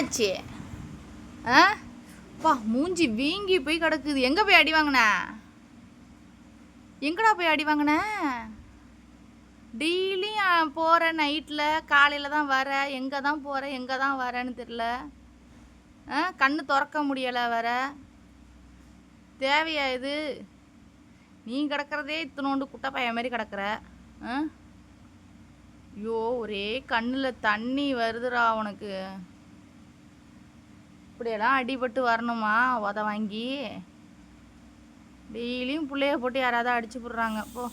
என்னாச்சு? ஆ? பா மூஞ்சி வீங்கி போய் கிடக்குது. எங்கே போய் அடி வாங்கின? எங்கடா போய் அடி வாங்கின? டெய்லியும் போகிற நைட்டில் காலையில் தான் வர. எங்கே தான் போகிற எங்கே தான் வரேன்னு தெரில. ஆ கண்ணு திறக்க முடியலை வர தேவையா இது? நீ கிடக்கிறதே இத்தனோண்டு குட்டை பையன் மாதிரி கிடக்குற. ஆ? ஐயோ ஒரே கண்ணில் தண்ணி வருதுடா உனக்கு. இப்படியெல்லாம் அடிபட்டு வரணுமா? உத வாங்கி. டெய்லியும் பிள்ளைய போட்டு யாராவது அடிச்சு போடுறாங்க. போ.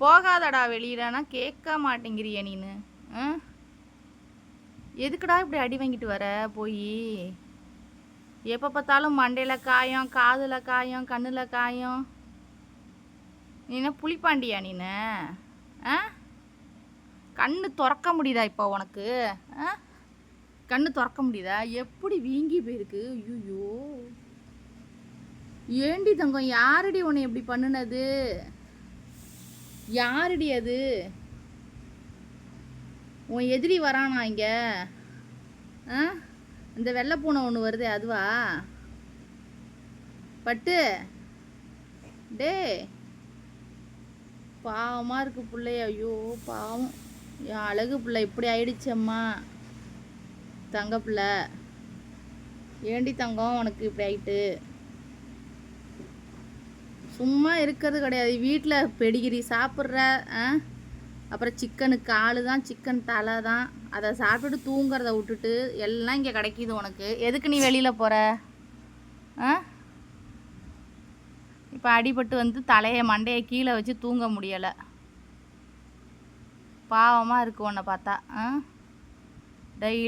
போகாதடா வெளியிலனா கேட்க மாட்டேங்கிறிய நீனு. ஆ? எதுக்குடா இப்படி அடி வாங்கிட்டு வர போய்? எப்போ பார்த்தாலும் மண்டையில் காயம் காதில் காயம் கண்ணில் காயம். நீ புளிப்பாண்டியா நீனு? ஆ? கண்ணு திறக்க முடியுதா இப்போ உனக்கு? ஆ? கண்ணு திறக்க முடியுதா? எப்படி வீங்கி போயிருக்கு? ஐயோ ஏண்டி தங்கம் யாரடி உன்னை எப்படி பண்ணுனது? யாரடி அது? உன் எதிரி வரானா இங்க? ஆ? இந்த வெள்ளை பூனை ஒன்று வருதே அதுவா? பட்டு. டே பாவமாக இருக்கு பிள்ளைய ஐயோ பாவம். என் அழகு பிள்ளை இப்படி ஆயிடுச்சம்மா தங்க பிள்ளை ஏண்டி தங்கம்? உனக்கு இப்படி ஆயிட்டு. சும்மா இருக்கிறது கிடையாது. வீட்டில் பெடிகிரி சாப்பிட்ற ஆ? அப்புறம் சிக்கனுக்கு ஆள் தான் சிக்கன் தலை தான் அதை சாப்பிட்டுட்டு தூங்குறத விட்டுட்டு எல்லாம் இங்கே கிடைக்கிது உனக்கு. எதுக்கு நீ வெளியில் போகிற ஆ? இப்போ அடிபட்டு வந்து தலையை மண்டையை கீழே வச்சு தூங்க முடியலை. பாவமாக இருக்கு உன்னை பார்த்தா ஆ? டெய்லி